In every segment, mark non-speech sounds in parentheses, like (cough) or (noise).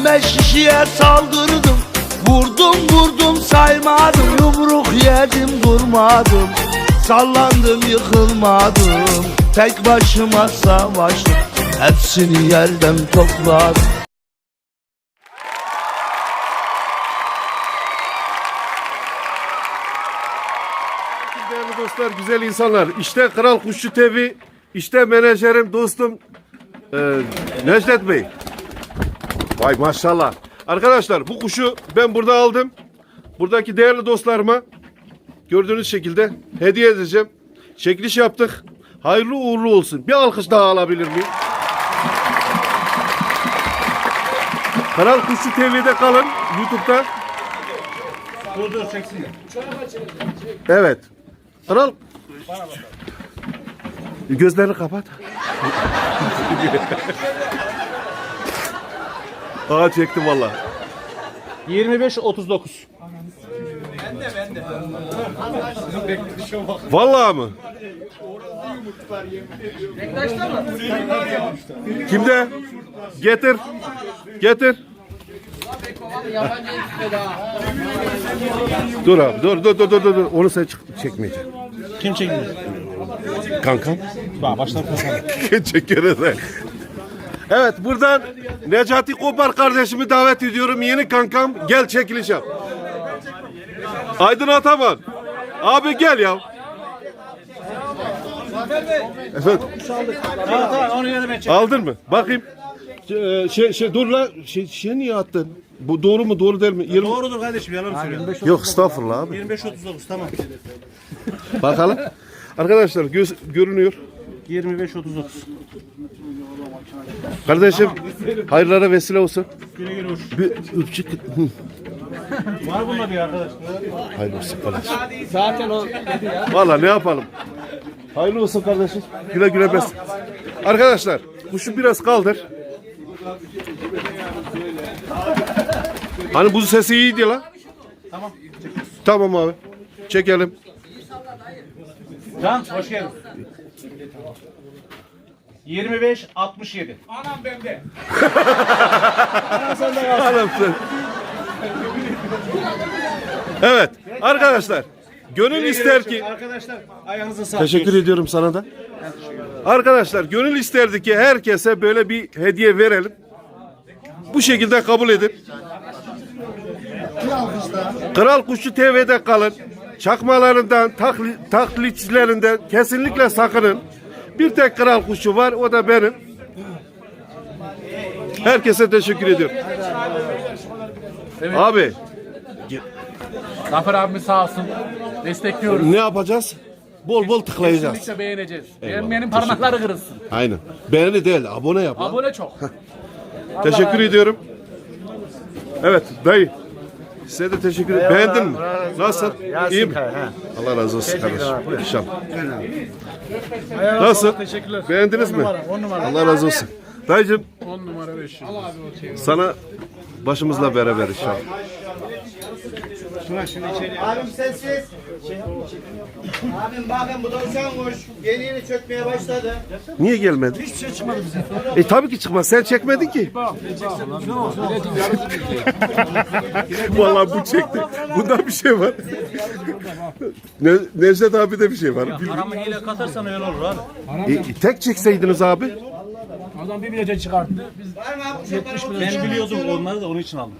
15 kişiye saldırdım. Vurdum vurdum saymadım. Yumruk yedim durmadım. Sallandım yıkılmadım. Tek başıma savaştım. Hepsini yerden topladım. Değerli dostlar, güzel insanlar. İşte Kral Kuşçu TV, işte menajerim, dostum e, Necdet Bey. Vay maşallah. Arkadaşlar bu kuşu ben burada aldım. Buradaki değerli dostlarıma gördüğünüz şekilde hediye edeceğim. Çekiliş yaptık. Hayırlı uğurlu olsun. Bir alkış daha alabilir miyim? Kral Kuşçu TV'de kalın. YouTube'da. Dur çeksin. Evet. Kral. Gözlerini kapat. Aa çektim valla. 25 39. Vallahi mı? Kimde? Getir. Getir. Dur abi dur dur dur dur dur. Onu sen çekmeyeceksin. Kim çekmiyor? Kankam. Bak baştan (laughs) kapatalım. Çekiyoruz. Evet buradan Necati Kopar kardeşimi davet ediyorum. Yeni kankam gel çekiliş yap. Aydın Ataman. Abi gel ya. Efendim aldın mı? Bakayım. Şey, şey, şey dur la şey, şey niye attın? Bu doğru mu doğru değil mi? 20... Doğrudur kardeşim yalan mı söylüyorsun? Yok estağfurullah abi. 25 39 tamam. Bakalım. Arkadaşlar göz, görünüyor. 25 39. Kardeşim hayırlara vesile olsun. Güle güle hoş. Bir öpücük. Var bunda bir arkadaş. Hayırlı olsun kardeşim. Zaten o Valla ne yapalım. Hayırlı olsun kardeşim. Güle güle bes. Arkadaşlar kuşu biraz kaldır. Hani bu sesi iyiydi la. Tamam. Tamam abi. Çekelim. Can hoş geldin. 25 67. Anam bende. Anam (laughs) sen. Evet arkadaşlar. Gönül ister ki Arkadaşlar ayağınıza sağlık. Teşekkür ediyorum sana da. Arkadaşlar gönül isterdi ki herkese böyle bir hediye verelim. Bu şekilde kabul edin. Kral Kuşçu TV'de kalın. Çakmalarından, takli, taklitçilerinden kesinlikle sakının. Bir tek kral kuşu var, o da benim. Herkese teşekkür ediyorum. Abi Zafer abimiz sağ olsun. Destekliyoruz. ne yapacağız? Bol bol tıklayacağız. Kesinlikle beğeneceğiz. Beğenmeyenin parmakları kırılsın. Aynen. Beğeni değil, abone yap. lan. Abone çok. (laughs) Teşekkür ediyorum. Evet dayı. Size de teşekkür ederim. Beğendin mi? Nasıl? İyi mi? Allah razı olsun kardeşim. İnşallah. Nasıl? Beğendiniz mi? Allah razı olsun. Dayıcım 10 numara 5 sana başımızla beraber inşallah. Abim sessiz. Abim bakın bu da uçan kuş. Yeni yeni çökmeye başladı. Niye gelmedi? Hiçbir şey çıkmadı bize. E tabii ki çıkmaz. Sen çekmedin ki. (laughs) Vallahi bu çekti. Bunda bir şey var. ne, Necdet abi de bir şey var. Paramı hile katarsan öyle olur abi. E, tek çekseydiniz abi. Adam bir bilece çıkarttı. Biz Var mı abi kuşaklara otur. Ben biliyordum onları da onun için aldım.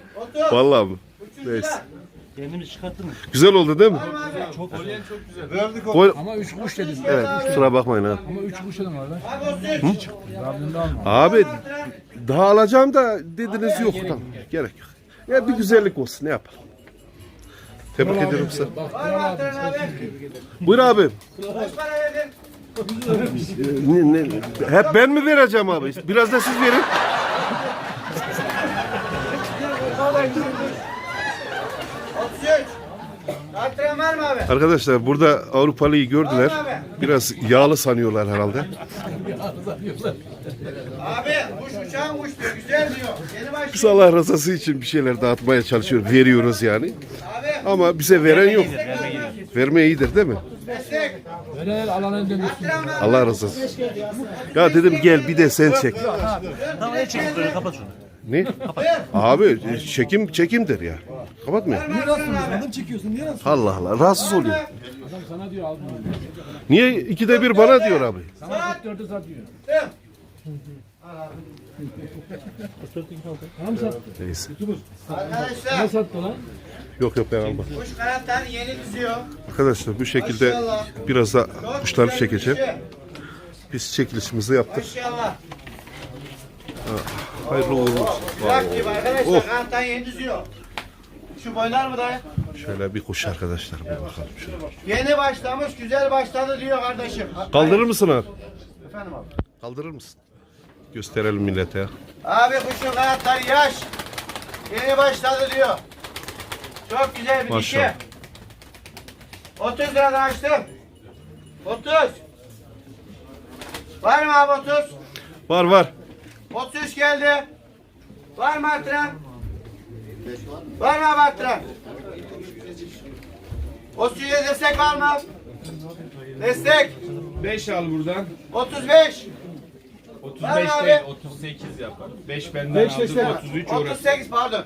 Vallahi mı? Neyse. Kendimiz çıkarttın mı? Güzel oldu değil mi? Çok güzel. Gol- ama 3 kuş dedim. Evet, kusura bakmayın ha. Ama 3 kuş dedim abi. Abi otur. Rabbim de alma. Abi daha alacağım da dediniz yok. Tamam, gerek yok. Ya bir güzellik olsun ne yapalım. Tebrik ediyorum abi. Buyur abi. Kaç para verdin? Ne, ne, hep ben mi vereceğim abi? Biraz da siz verin. 33. Arttıran var mı abi? Arkadaşlar burada Avrupalıyı gördüler. Biraz yağlı sanıyorlar herhalde. Abi kuş uçan kuş diyor. Güzel diyor. Yeni başlıyor. Biz Allah rızası için bir şeyler dağıtmaya çalışıyoruz. Veriyoruz yani. Ama bize veren yok. Verme iyidir değil mi? Allah razı olsun. Ya dedim gel bir de sen çek. Tamam el çekip böyle kapat şunu. Ne? Abi çekim çekimdir ya. Kapatmıyor. Niye Adam çekiyorsun niye nasıl? Allah Allah rahatsız oluyor. Adam sana diyor aldım. Niye ikide bir bana diyor abi? Sana 44'ü satıyor. Tamam sattı. Neyse. Ne sattı lan? Yok yok ben almam. kuş kanatlarını yeni diziyor. Arkadaşlar bu şekilde biraz da Çok kuşları güzel çekeceğim. Biz çekilişimizi yaptık. Maşallah. Hayırlı uğurlu olsun. Bırak gibi arkadaşlar Of. kanattan yeni diziyor. Şu boylar mı dayı? Şöyle bir kuş arkadaşlar bir bakalım. Şöyle. Yeni başlamış güzel başladı diyor kardeşim. Kaldırır mısın abi? Efendim abi. Kaldırır mısın? Gösterelim millete ya. Abi kuşun kanatları yaş. Yeni başladı diyor. Çok güzel bir dişi. Maşallah. 30 liradan açtım. 30. Var mı abi 30? Var var. 33 geldi. Var mı artıran? Var mı abi artıran? 33'e destek var mı? Destek. 5 al buradan. 35. 35 Ver abi. değil 38 yapar. 5 benden aldım 33 orası. 38 pardon.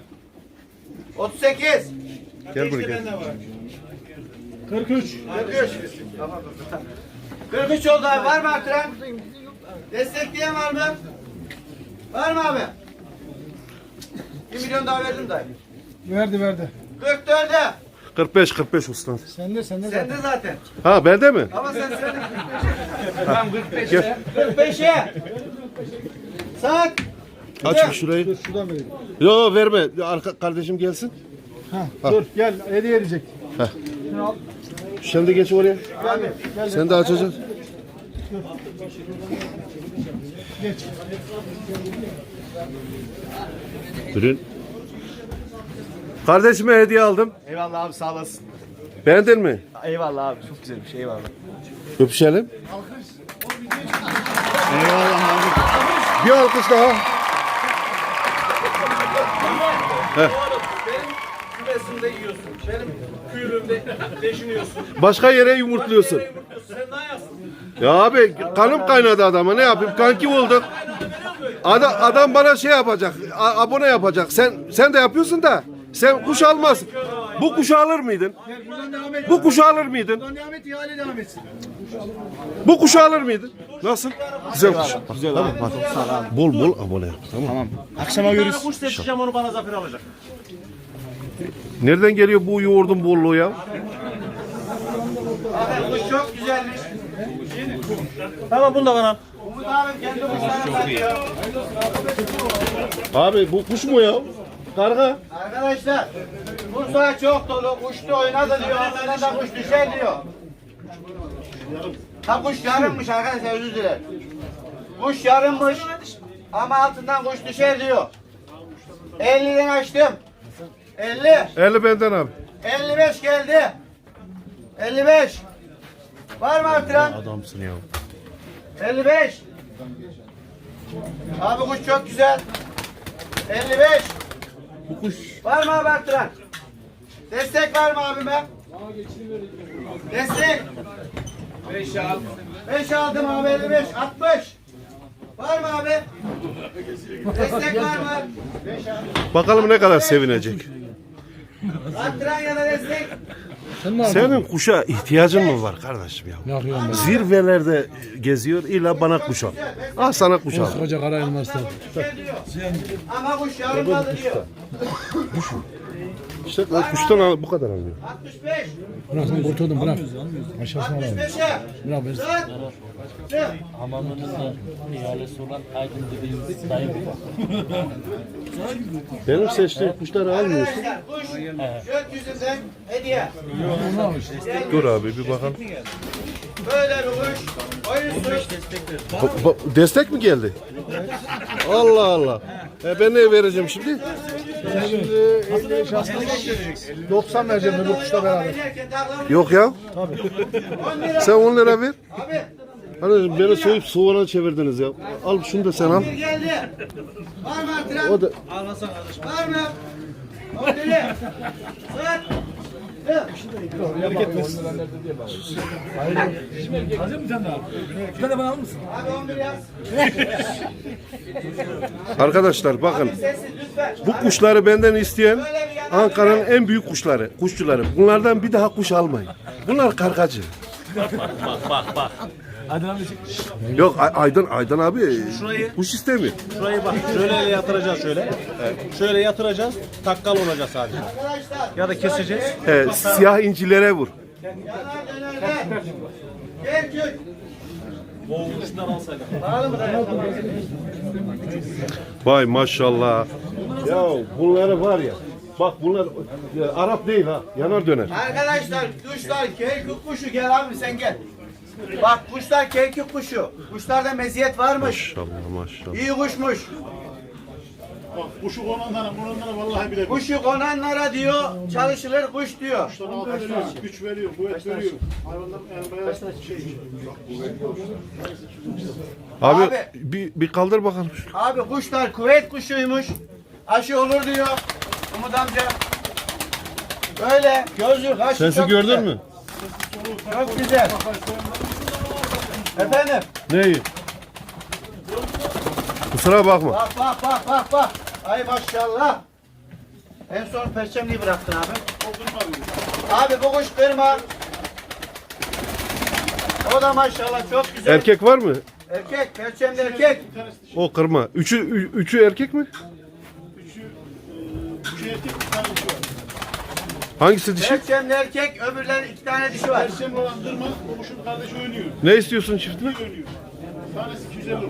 38. Gel buraya gel. 43. 43. 43 oldu abi. Var mı artıran? Destekleyen var mı? Var mı abi? 1 milyon daha verdim dayı. Verdi verdi. 44'e. 45 45 usta. Sende sende Sen de zaten. Ha bende mi? Ama sen (laughs) söyledin. Tamam 45 Gel. 45'e. Saat. Aç şurayı. Şuradan vereyim. Yo verme. Arka kardeşim gelsin. Dur gel hediye edecek. Sen de geç oraya. Sen de açacaksın. Ürün. Kardeşime hediye aldım. Eyvallah abi sağ olasın. Beğendin mi? Eyvallah abi çok güzelmiş eyvallah. Öpüşelim. Eyvallah abi. Bir alkış daha. Yiyorsun. Benim kuyruğumda deşiniyorsun. Başka yere yumurtluyorsun. Sen ne yapsın? Ya abi kanım kaynadı adama ne yapayım kanki olduk. Adam, adam bana şey yapacak a- abone yapacak. Sen sen de yapıyorsun da sen kuş almazsın. Bu kuşu alır mıydın? Bu kuşu alır mıydın? Devam et ihale devam etsin. Bu kuşu alır mıydın? Nasıl? Güzel kuş. Güzel tamam, bak. Bol bol abone yap. Tamam. Akşama görürüz. Kuş seçeceğim onu bana Zafer alacak. Nereden geliyor bu yoğurdun bolluğu ya? Abi bu çok güzelmiş. Tamam bunu da bana. Umut abi kendi kuşlarını satıyor. Abi bu kuş mu ya? Karga. Arkadaşlar Bursa çok dolu. Uçtu oynadı diyor. Onlara da kuş düşer diyor. Ha kuş yarınmış arkadaşlar özür dilerim. Kuş yarınmış. Ama altından kuş düşer diyor. 50'den açtım. 50. 50 benden abi. 55 geldi. 55. Var mı artıran? Adamsın ya. 55. Abi kuş çok güzel. 55. Bu kuş Var mı abi artıran? Destek var mı abime? Destek. 5 al. 5 aldım abi 55. 60. Var mı abi? Destek var mı? bakalım ne kadar sevinecek. Artıran ya da destek. Senin kuşa ihtiyacın mı var kardeşim ya? Ne yapıyorsun ben? Zirvelerde geziyor illa bana kuş al. Al sana kuş al. Koca kara elmaslar. Ama kuş yarılmadı diyor. İşte kuştan al, bu kadar alıyor. 65. Bırak sen kurtuldun bırak. Aşağısına alalım. 65'e. Bırak. Dört. Hamamımızda ihalesi olan Aydın dediğimiz dayı bir Benim seçtiğim kuşları almıyorsun. Arkadaşlar kuş gökyüzünden hediye. Dur abi bir bakalım. Böyle bir kuş. Oyunsuz. Ba- ba- destek mi geldi? Allah Allah. E ben ne vereceğim şimdi? 90 vereceğim bu kuşla beraber. Yok ya. 10 lira. Sen 10 lira ver. Hani beni soyup soğana çevirdiniz ya. Al şunu da sen al. bir geldi. Var mı artıran? O da Var mı? 10 lira. Sat. Abi 11 yaz. Arkadaşlar bakın bu kuşları benden isteyen Ankara'nın en büyük kuşları, kuşçuları. Bunlardan bir daha kuş almayın. Bunlar kargacı. Yok Ay- Aydın Aydın abi kuş istemiyor. Şurayı bak şöyle yatıracağız şöyle. Şöyle yatıracağız. Takkal olacak sadece. Arkadaşlar. Ya da keseceğiz. He, siyah incilere vur. Gel. Boğulmuşlar alsaydık. Vay maşallah. Ya bunları var ya. Bak bunlar ya, Arap değil ha. Yanar döner. Arkadaşlar kuşlar keykük kuşu gel abi sen gel. Bak kuşlar keykük kuşu. Kuşlarda meziyet varmış. Maşallah maşallah. İyi kuşmuş. Kuşu konanlara, konanlara vallahi bile Kuşu konanlara diyor çalışılır kuş diyor. güç veriyor, kuvvet veriyor. Hayvanlar yani bayağı şey. Abi, Abi. bir, bir kaldır bakalım. Abi kuşlar kuvvet kuşuymuş. Aşı olur diyor. Umut amca. Böyle gözlük aşı Sesi çok gördün güzel. mü? Çok güzel. Efendim Neyi? Kusura bakma. bak bak bak bak bak. Ay maşallah. En son perçemliği bıraktın abi. Abi bu kuş kırma. O da maşallah çok güzel. Erkek var mı? Erkek, perçemli erkek. O kırma. Üçü, ü- üçü erkek mi? Ettik, bir tane dişi var. Hangisi dişi? Perçemli erkek, öbürlerin iki tane dişi var. Kırma, o kuşun kardeşi oynuyor. Ne istiyorsun çiftine? Oynuyor. Tanesi 250 lira.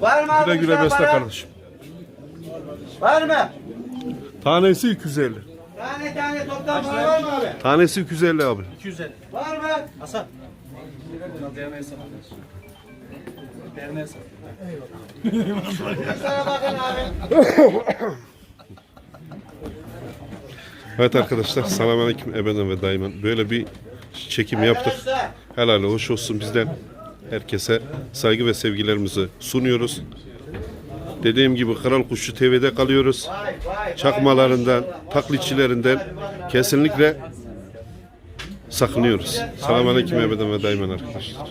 Var mı Güle güle besle para? kardeşim. Var mı? Tanesi 250. Tane tane toplam para var mı abi? Tanesi 250 abi. 250. Var mı? Hasan. Derneğe sat. Derneğe sat. Kuşlara bakın abi. (laughs) Evet arkadaşlar selamünaleyküm ebeden ve daimen. Böyle bir çekim yaptık. Helal hoş olsun bizden. Herkese saygı ve sevgilerimizi sunuyoruz. Dediğim gibi Kral Kuşçu TV'de kalıyoruz. Çakmalarından, taklitçilerinden kesinlikle sakınıyoruz. Selamünaleyküm ebeden ve daimen arkadaşlar.